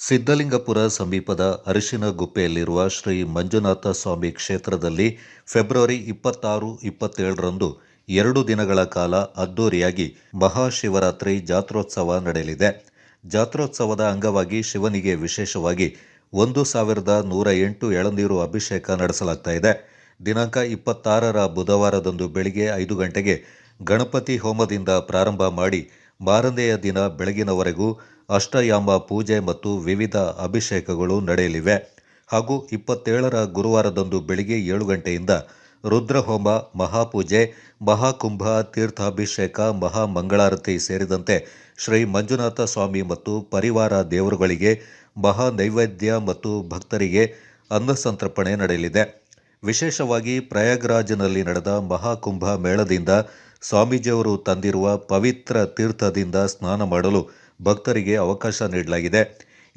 ಸಿದ್ದಲಿಂಗಪುರ ಸಮೀಪದ ಅರಿಶಿನಗುಪ್ಪೆಯಲ್ಲಿರುವ ಶ್ರೀ ಮಂಜುನಾಥ ಸ್ವಾಮಿ ಕ್ಷೇತ್ರದಲ್ಲಿ ಫೆಬ್ರವರಿ ಇಪ್ಪತ್ತಾರು, ಇಪ್ಪತ್ತೇಳರಂದು ಎರಡು ದಿನಗಳ ಕಾಲ ಅದ್ದೂರಿಯಾಗಿ ಮಹಾಶಿವರಾತ್ರಿ ಜಾತ್ರೋತ್ಸವ ನಡೆಯಲಿದೆ. ಜಾತ್ರೋತ್ಸವದ ಅಂಗವಾಗಿ ಶಿವನಿಗೆ ವಿಶೇಷವಾಗಿ ಒಂದು ಸಾವಿರದ ನೂರ ಎಂಟು ಎಳನೀರು ಅಭಿಷೇಕ ನಡೆಸಲಾಗ್ತಾ ಇದೆ. ದಿನಾಂಕ ಇಪ್ಪತ್ತಾರರ ಬುಧವಾರದಂದು ಬೆಳಿಗ್ಗೆ ಐದು ಗಂಟೆಗೆ ಗಣಪತಿ ಹೋಮದಿಂದ ಪ್ರಾರಂಭ ಮಾಡಿ ಮಾರನೆಯ ದಿನ ಬೆಳಗಿನವರೆಗೂ ಅಷ್ಟಯಾಮ ಪೂಜೆ ಮತ್ತು ವಿವಿಧ ಅಭಿಷೇಕಗಳು ನಡೆಯಲಿವೆ. ಹಾಗೂ ಇಪ್ಪತ್ತೇಳರ ಗುರುವಾರದಂದು ಬೆಳಿಗ್ಗೆ ಏಳು ಗಂಟೆಯಿಂದ ರುದ್ರಹೋಮ, ಮಹಾಪೂಜೆ, ಮಹಾಕುಂಭ, ತೀರ್ಥಾಭಿಷೇಕ, ಮಹಾಮಂಗಳಾರತಿ ಸೇರಿದಂತೆ ಶ್ರೀ ಮಂಜುನಾಥ ಸ್ವಾಮಿ ಮತ್ತು ಪರಿವಾರ ದೇವರುಗಳಿಗೆ ಮಹಾ ನೈವೇದ್ಯ ಮತ್ತು ಭಕ್ತರಿಗೆ ಅನ್ನಸಂತರ್ಪಣೆ ನಡೆಯಲಿದೆ. ವಿಶೇಷವಾಗಿ ಪ್ರಯಾಗ್ರಾಜ್ನಲ್ಲಿ ನಡೆದ ಮಹಾಕುಂಭ ಮೇಳದಿಂದ ಸ್ವಾಮೀಜಿಯವರು ತಂದಿರುವ ಪವಿತ್ರ ತೀರ್ಥದಿಂದ ಸ್ನಾನ ಮಾಡಲು ಭಕ್ತರಿಗೆ ಅವಕಾಶ ನೀಡಲಾಗಿದೆ.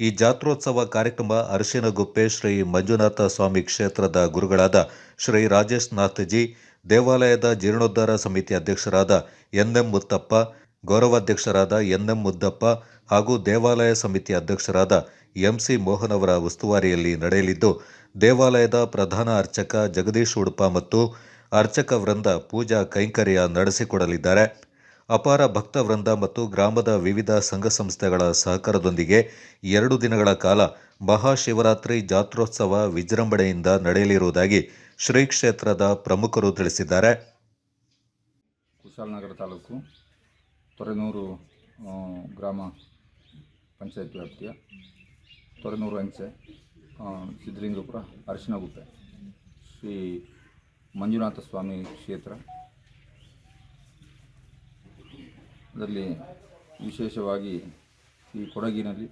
ಈ ಜಾತ್ರೋತ್ಸವ ಕಾರ್ಯಕ್ರಮ ಅರಶಿನಗುಪ್ಪೆ ಶ್ರೀ ಮಂಜುನಾಥ ಸ್ವಾಮಿ ಕ್ಷೇತ್ರದ ಗುರುಗಳಾದ ಶ್ರೀ ರಾಜೇಶ್ ನಾಥ್ಜಿ ದೇವಾಲಯದ ಜೀರ್ಣೋದ್ಧಾರ ಸಮಿತಿ ಅಧ್ಯಕ್ಷರಾದ ಎನ್ಎಂ ಮುತ್ತಪ್ಪ, ಗೌರವಾಧ್ಯಕ್ಷರಾದ ಎನ್ಎಂ ಮುದ್ದಪ್ಪ ಹಾಗೂ ದೇವಾಲಯ ಸಮಿತಿ ಅಧ್ಯಕ್ಷರಾದ ಎಂಸಿ ಮೋಹನ್ ಅವರ ಉಸ್ತುವಾರಿಯಲ್ಲಿ ನಡೆಯಲಿದ್ದು, ದೇವಾಲಯದ ಪ್ರಧಾನ ಅರ್ಚಕ ಜಗದೀಶ್ ಉಡುಪ ಮತ್ತು ಅರ್ಚಕ ವೃಂದ ಪೂಜಾ ಕೈಂಕರ್ಯ ನಡೆಸಿಕೊಡಲಿದ್ದಾರೆ. ಅಪಾರ ಭಕ್ತ ವೃಂದ ಮತ್ತು ಗ್ರಾಮದ ವಿವಿಧ ಸಂಘ ಸಂಸ್ಥೆಗಳ ಸಹಕಾರದೊಂದಿಗೆ ಎರಡು ದಿನಗಳ ಕಾಲ ಮಹಾಶಿವರಾತ್ರಿ ಜಾತ್ರೋತ್ಸವ ವಿಜೃಂಭಣೆಯಿಂದ ನಡೆಯಲಿರುವುದಾಗಿ ಶ್ರೀ ಕ್ಷೇತ್ರದ ಪ್ರಮುಖರು ತಿಳಿಸಿದ್ದಾರೆ. ಕುಶಾಲನಗರ ತಾಲೂಕು ತೊರೆನೂರು ಗ್ರಾಮ ಪಂಚಾಯತ್ ವ್ಯಾಪ್ತಿಯ ತೊರೆನೂರು ಅಂಚೆ ಸಿದ್ಧಲಿಂಗಪುರ ಅರಿಶಿನಗುಪ್ಪೆ ಶ್ರೀ ಮಂಜುನಾಥ ಸ್ವಾಮಿ ಕ್ಷೇತ್ರ ಅದರಲ್ಲಿ ವಿಶೇಷವಾಗಿ ಈ ಕೊಡಗಿನಲ್ಲಿ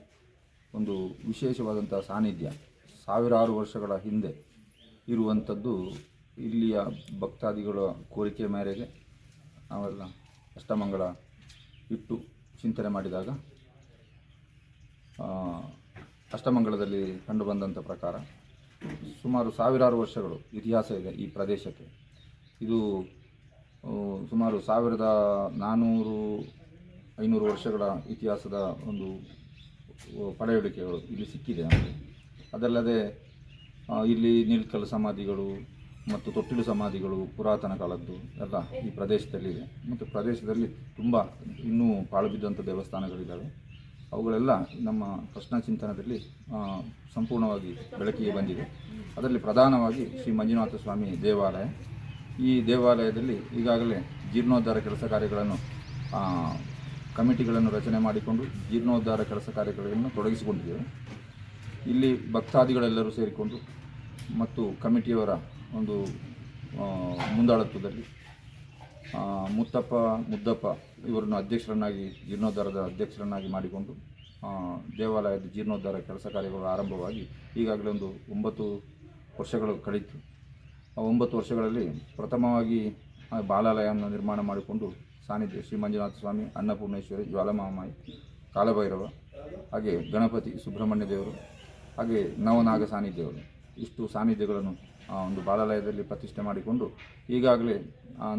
ಒಂದು ವಿಶೇಷವಾದಂಥ ಸಾನ್ನಿಧ್ಯ ಸಾವಿರಾರು ವರ್ಷಗಳ ಹಿಂದೆ ಇರುವಂಥದ್ದು ಇಲ್ಲಿಯ ಭಕ್ತಾದಿಗಳ ಕೋರಿಕೆ ಮೇರೆಗೆ ನಾವೆಲ್ಲ ಅಷ್ಟಮಂಗಳ ಇಟ್ಟು ಚಿಂತನೆ ಮಾಡಿದಾಗ ಅಷ್ಟಮಂಗಳದಲ್ಲಿ ಕಂಡುಬಂದಂಥ ಪ್ರಕಾರ ಸುಮಾರು ಸಾವಿರಾರು ವರ್ಷಗಳು ಇತಿಹಾಸ ಇದೆ ಈ ಪ್ರದೇಶಕ್ಕೆ. ಇದು ಸುಮಾರು ಸಾವಿರದ ನಾನ್ನೂರು ಐನೂರು ವರ್ಷಗಳ ಇತಿಹಾಸದ ಒಂದು ಪಳೆಯುಳಿಕೆಗಳು ಇಲ್ಲಿ ಸಿಕ್ಕಿದೆ ನಮಗೆ ಅದಲ್ಲದೆ ಇಲ್ಲಿ ನಿಲ್ಕಲ್ ಸಮಾಧಿಗಳು ಮತ್ತು ತೊಟ್ಟಿಲು ಸಮಾಧಿಗಳು ಪುರಾತನ ಕಾಲದ್ದು ಎಲ್ಲ ಈ ಪ್ರದೇಶದಲ್ಲಿದೆ. ಮತ್ತು ಪ್ರದೇಶದಲ್ಲಿ ತುಂಬ ಇನ್ನೂ ಪಾಳು ಬಿದ್ದಂಥ ದೇವಸ್ಥಾನಗಳಿದ್ದಾವೆ. ಅವುಗಳೆಲ್ಲ ನಮ್ಮ ಕೃಷ್ಣ ಚಿಂತನದಲ್ಲಿ ಸಂಪೂರ್ಣವಾಗಿ ಬೆಳಕಿಗೆ ಬಂದಿದೆ. ಅದರಲ್ಲಿ ಪ್ರಧಾನವಾಗಿ ಶ್ರೀ ಮಂಜುನಾಥ ಸ್ವಾಮಿ ದೇವಾಲಯ ಈ ದೇವಾಲಯದಲ್ಲಿ ಈಗಾಗಲೇ ಜೀರ್ಣೋದ್ಧಾರ ಕೆಲಸ ಕಾರ್ಯಗಳನ್ನು ಕಮಿಟಿಗಳನ್ನು ರಚನೆ ಮಾಡಿಕೊಂಡು ಜೀರ್ಣೋದ್ಧಾರ ಕೆಲಸ ಕಾರ್ಯಗಳನ್ನು ತೊಡಗಿಸಿಕೊಂಡಿದ್ದೇವೆ. ಇಲ್ಲಿ ಭಕ್ತಾದಿಗಳೆಲ್ಲರೂ ಸೇರಿಕೊಂಡು ಮತ್ತು ಕಮಿಟಿಯವರ ಒಂದು ಮುಂದಾಳತ್ವದಲ್ಲಿ ಮುತ್ತಪ್ಪ, ಮುದ್ದಪ್ಪ ಇವರನ್ನು ಅಧ್ಯಕ್ಷರನ್ನಾಗಿ, ಜೀರ್ಣೋದ್ಧಾರದ ಅಧ್ಯಕ್ಷರನ್ನಾಗಿ ಮಾಡಿಕೊಂಡು ದೇವಾಲಯದ ಜೀರ್ಣೋದ್ಧಾರ ಕೆಲಸ ಕಾರ್ಯಗಳು ಆರಂಭವಾಗಿ ಈಗಾಗಲೇ ಒಂದು ಒಂಬತ್ತು ವರ್ಷಗಳು ಕಳೀತು. ಒಂಬತ್ತು ವರ್ಷಗಳಲ್ಲಿ ಪ್ರಥಮವಾಗಿ ಬಾಲಾಲಯವನ್ನು ನಿರ್ಮಾಣ ಮಾಡಿಕೊಂಡು ಸಾನ್ನಿಧ್ಯ ಶ್ರೀ ಮಂಜುನಾಥ ಸ್ವಾಮಿ, ಅನ್ನಪೂರ್ಣೇಶ್ವರಿ ಜ್ವಾಲಮಾಮಾಯಿ ಕಾಲಭೈರವ, ಹಾಗೆ ಗಣಪತಿ ಸುಬ್ರಹ್ಮಣ್ಯ ದೇವರು, ಹಾಗೆ ನವನಾಗ ಸಾನ್ನಿಧ್ಯವರು ಇಷ್ಟು ಸಾನ್ನಿಧ್ಯಗಳನ್ನು ಒಂದು ಬಾಲಾಲಯದಲ್ಲಿ ಪ್ರತಿಷ್ಠೆ ಮಾಡಿಕೊಂಡು ಈಗಾಗಲೇ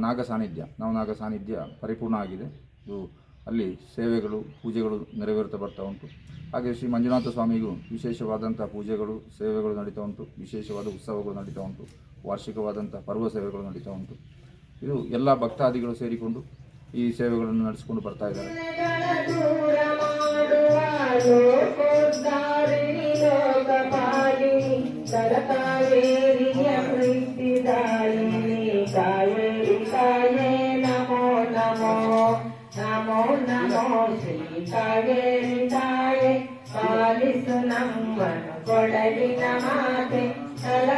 ನಾಗ ಸಾನ್ನಿಧ್ಯ, ನವನಾಗ ಸಾನ್ನಿಧ್ಯ ಪರಿಪೂರ್ಣ ಆಗಿದೆ. ಇದು ಅಲ್ಲಿ ಸೇವೆಗಳು, ಪೂಜೆಗಳು ನೆರವೇರುತ್ತಾ ಬರ್ತಾ ಉಂಟು. ಹಾಗೆ ಶ್ರೀ ಮಂಜುನಾಥ ಸ್ವಾಮಿಗೂ ವಿಶೇಷವಾದಂಥ ಪೂಜೆಗಳು, ಸೇವೆಗಳು ನಡೀತಾ ಉಂಟು, ವಿಶೇಷವಾದ ಉತ್ಸವಗಳು ನಡೀತಾ ಉಂಟು. ವಾರ್ಷಿಕವಾದಂಥ ಪರ್ವ ಸೇವೆಗಳು ನಡೀತಾ ಉಂಟು. ಇದು ಎಲ್ಲ ಭಕ್ತಾದಿಗಳು ಸೇರಿಕೊಂಡು ಈ ಸೇವೆಗಳನ್ನು ನಡೆಸಿಕೊಂಡು ಬರ್ತಾ ಇದ್ದಾರೆ. ನಮ್ಮನು ಕೊಡಲಿನ ಮಾತೆ ತಲ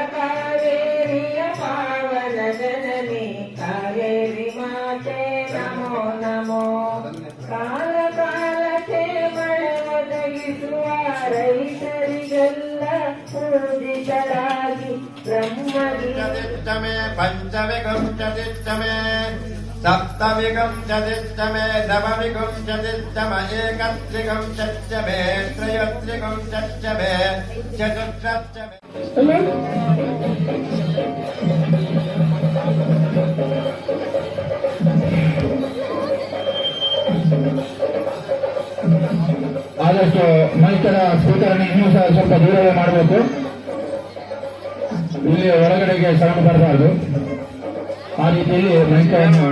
ष्टमे पञ्चविकं चतिष्ठमे सप्तविकं चतिष्ठमे नवविकं चतिष्ठम एकत्रिकं चष्टमे त्रयत्रिकं चष्टमे चतुष्टमे Thank you. ಸಾಕಷ್ಟು ಮೈಕರ ಸ್ವೀಕರಣೆ ಇನ್ನೂ ಸಹ ಸ್ವಲ್ಪ ದೂರವೇ ಮಾಡಬೇಕು. ಇಲ್ಲಿ ಒಳಗಡೆಗೆ ಸೌಂಡ್ ಬರಬಾರದು. ಆ ರೀತಿಯಲ್ಲಿ ಮೈಕರನ್ನು